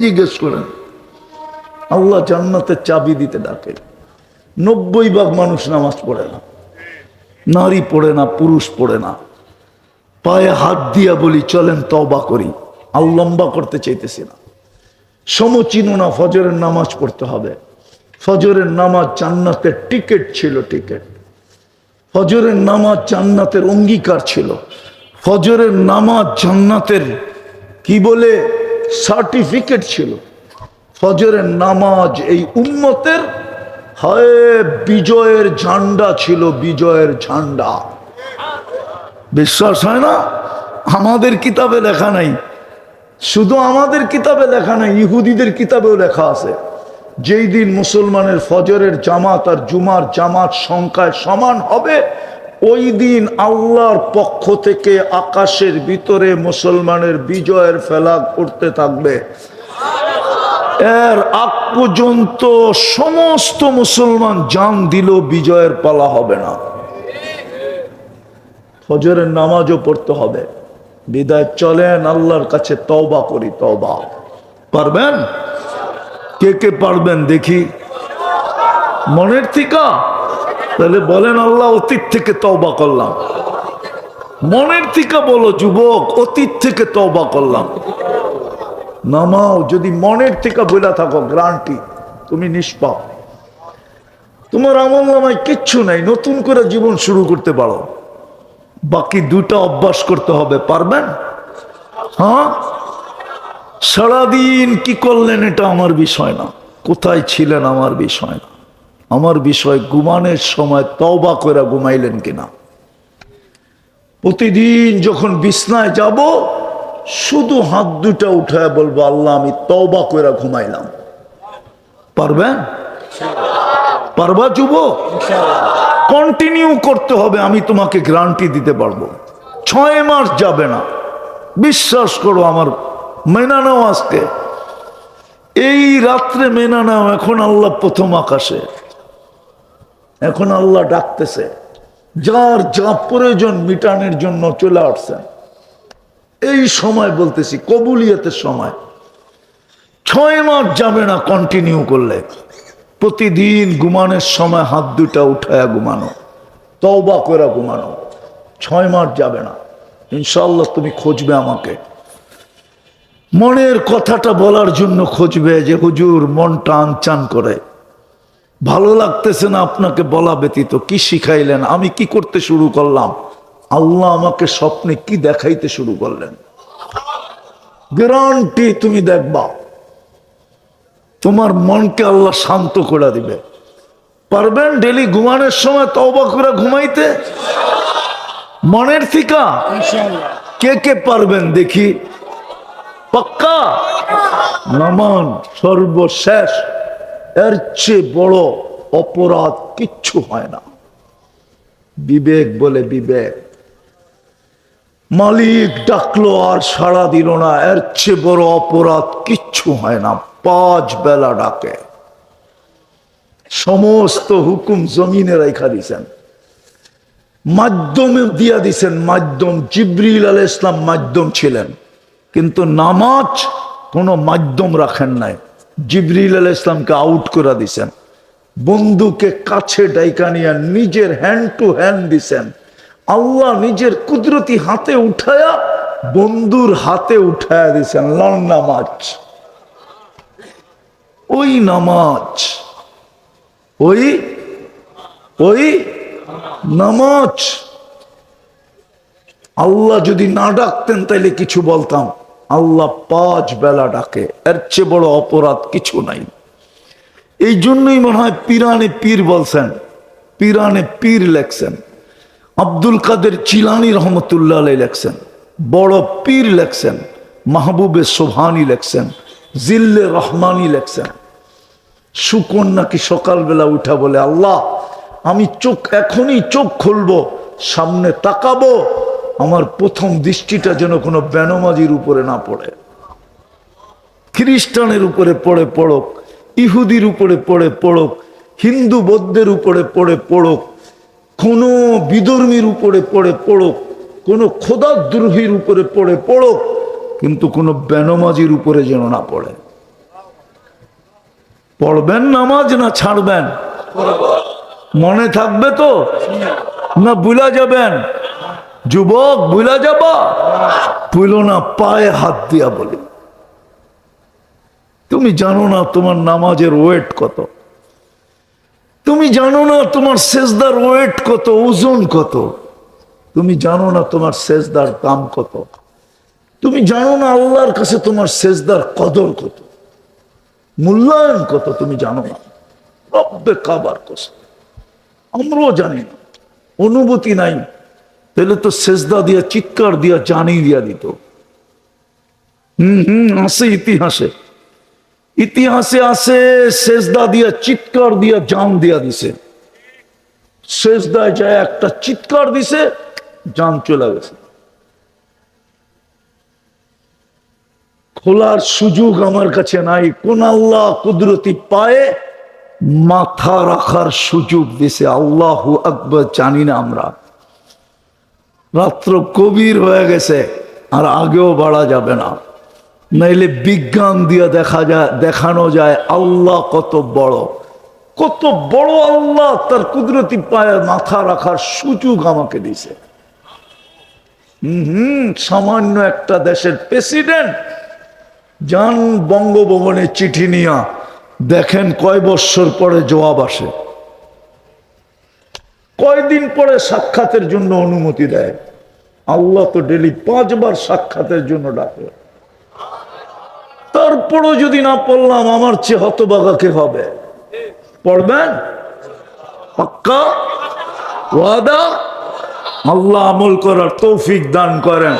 জিজ্ঞেস করেন, আল্লাহ জান্নাতের চাবি দিতে ডাকে। নব্বই ভাগ মানুষ নামাজ পড়ে না। নারী পড়ে না, পুরুষ পড়ে না। পায়ে হাত দিয়া বলি, চলেন তবা করি। আর লম্বা করতে চাইতেছি না। সমচিন না, ফজরের নামাজ পড়তে হবে। ফজরের নামাজ জান্নাতের টিকিট ছিল টিকিট। ফজরের নামাজ জান্নাতের অঙ্গীকার ছিল। ফজরের নামাজ জান্নাতের, কি বলে? সার্টিফিকেট ছিল। ফজরের নামাজ এই উম্মতের, হয়, বিজয়ের ঝান্ডা ছিল, বিজয়ের ঝান্ডা। বিশ্বাস হয় না? আমাদের কিতাবে লেখা নাই। শুধু আমাদের কিতাবে লেখা নাই, ইহুদিদের কিতাবেও লেখা আছে। যেই দিন মুসলমানের ফজরের জামাত আর জুমার জামাত সংখ্যায় সমান হবে ওই দিন আল্লাহর পক্ষ থেকে আকাশের ভিতরে মুসলমানের বিজয়ের ফেলা করতে থাকবে। এর আগ পর্যন্ত সমস্ত মুসলমান জান দিল বিজয়ের পালা হবে না। ফজরের নামাজও পড়তে হবে। বিদায় চলেন, আল্লাহর কাছে তওবা করি, তওবা। পারবেন? কে কে পারবেন দেখি? মনের থিকা? তাহলে বলেন, আল্লাহ অতীত থেকে তওবা করলাম। মনের থিকা বলো, যুবক, অতীত থেকে তওবা করলাম। নামাও যদি মনের থেকে বলে থাকো গ্রান্টি তুমি নিষ্পাপ। তোমার আমল নামায় কিচ্ছু নাই, নতুন করে জীবন শুরু করতে পারো। বাকি দুটা অভ্যাস করতে হবে, পারবেন? হ্যাঁ? সারাদিন কি করলেন, এটা আমার বিষয় না। কোথায় ছিলেন, আমার বিষয় না। আমার বিষয়, ঘুমানোর সময় তবা করে ঘুমাইলেন কিনা? প্রতিদিন যখন বিছনায় যাব, শুধু হাত দুটা উঠায় বলব, আল্লাহ, আমি তওবা করে ঘুমাইলাম। পারবেন? পারবা যুবক? কন্টিনিউ করতে হবে, আমি তোমাকে গ্যারান্টি দিতে পারব। ছয় মাস যাবে না। বিশ্বাস করো, আমার মেনা নাও আজকে। এই রাত্রে মেনা নাও, এখন আল্লাহ প্রথম আকাশে। এখন আল্লাহ ডাকতেছে, যার যা প্রয়োজন মিটানের জন্য চলে আসছেন। এই সময় বলতেছি, কবুলিয়তের সময়। ছয় মাস যাবে না কন্টিনিউ করলে। প্রতিদিন ঘুমানোর সময় হাত দুটা উঠায়া ঘুমানো, তওবা করে ঘুমানো। ছয় মাস যাবে না। ইনশাল্লাহ তুমি খুঁজবে আমাকে। মনের কথাটা বলার জন্য খুঁজবে যে হুজুর মনটা আনচান করে। ভালো লাগতেছে না আপনাকে বলা ব্যতীত কি শিখাইলেন? আমি কি করতে শুরু করলাম? আল্লাহ আমাকে স্বপ্নে কি দেখাইতে শুরু করলেন? গ্যারান্টি তুমি দেখবা। তোমার মনকে আল্লাহ শান্ত করে দিবে। পারবেন ডেলি ঘুমানোর সময় তওবা করে ঘুমাইতে? মনের থিকা? কে কে পারবেন দেখি? পাক্কা? নমান সর্বশেষ। এর চেয়ে বড় অপরাধ কিচ্ছু হয় না। বিবেক বলে বিবেক। মালিক ডাকলো আর সাড়া দিল না এর চেয়ে বড় অপরাধ কিচ্ছু হয় না, পাঁচ বেলা ডাকে। সমস্ত হুকুম জমিনে রেখা দিছেন। মাধ্যমে দিয়া দিছেন, মাধ্যম জিব্রিল আল ইসলাম মাধ্যম ছিলেন। কিন্তু নামাজ কোনো মাধ্যম রাখেন নাই। জিব্রিল আল ইসলামকে আউট করে দিছেন। বন্ধুকে কাছে ডাইকা নিয়ে নিজের হ্যান্ড টু হ্যান্ড দিছেন। আল্লাহ নিজের কুদরতি হাতে উঠায়া বন্ধুর হাতে উঠায়া দিছেন। লন নামাজ। ওই নামাজ। ওই ওই নামাজ। আল্লাহ যদি না ডাকতেন তাইলে কিছু বলতাম। আল্লাহ পাঁচ বেলা ডাকে। এর চেয়ে বড় অপরাধ কিছু নাই। এই জন্যই মনে হয় পিরানে পীর বলছেন, পিরানে পীর লেখছেন। আব্দুল কাদের চিলানি রহমতুল্লাহ লেখছেন, বড় পীর লেখছেন, মাহবুবে সোভানি লেখছেন, জিল্লে রহমানি লেখছেন। শুকন নাকি সকালবেলা উঠা বলে, আল্লাহ, আমি চোখ, এখনই চোখ খুলবো, সামনে তাকাবো আমার প্রথম দৃষ্টিটা যেন কোনো বেনমাজির উপরে না পড়ে। খ্রিস্টানের উপরে পড়ে পড়ক, ইহুদির উপরে পড়ে পড়ক, হিন্দু বৌদ্ধের উপরে পড়ে পড়ক, কোনো বিধর্মীর উপরে পড়ে পড়ক, কোনো খোদাদ্রোহীর উপরে পড়ে পড়ক, কিন্তু কোনো বেনমাজির উপরে যেন না পড়ে। পড়বেন নামাজ না ছাড়বেন? মনে থাকবে তো? না বুলা যাবেন? যুবক বুলা যাবা? বুলো না, পায়ে হাত দিয়া বলি। তুমি জানো না তোমার নামাজের ওয়েট কত? তুমি জানো না তোমার সেজদার ওয়েট কত, ওজন কত? তুমি জানো না তোমার সেজদার দাম কত? তুমি জানো না আল্লাহর কাছে তোমার সেজদার কদর কত? মূল্যায়ন কত তুমি জানো না? রব্বে কাবার কসম। আমরাও জানি না। অনুভূতি নাই। তাহলে তো সেজদা দিয়া, চিৎকার দিয়া, জানি দিয়া দিত। হম হম আসে ইতিহাসে। ইতিহাসে আছে, সেজদা দিয়া, চিৎকার দিয়া, জান দিয়া দিছে। সেজদায় যায় একটা চিৎকার দিছে, জান চলে গেছে। খোলার সুযোগ আমার কাছে নাই। কোন আল্লাহ কুদরতি পায়ে মাথা রাখার সুযোগ দিছে। আল্লাহ আকবর, জানি না আমরা। রাত্র কবির হয়ে গেছে, আর আগেও বাড়া যাবে না। নাইলে বিজ্ঞান দিয়ে দেখা যায়, দেখানো যায়, আল্লাহ কত বড়। কত বড় আল্লাহ তার কুদরতি পায়ে মাথা রাখার সুযোগ আমাকে দিছে হম, সামান্য একটা দেশের প্রেসিডেন্ট যান বঙ্গভবনে চিঠি নিয়া দেখেন কয় বৎসর পরে জবাব আসে। কয়দিন পরে সাক্ষাতের জন্য অনুমতি দেয়? আল্লাহ তো ডেলি পাঁচবার সাক্ষাতের জন্য ডাকে। তারপরও যদি না পড়লাম, আমার চেয়ে হতবাগা কে হবে? পড়বেন? পাক্কা? ওয়াদা? আল্লাহ আমল করার তৌফিক দান করেন।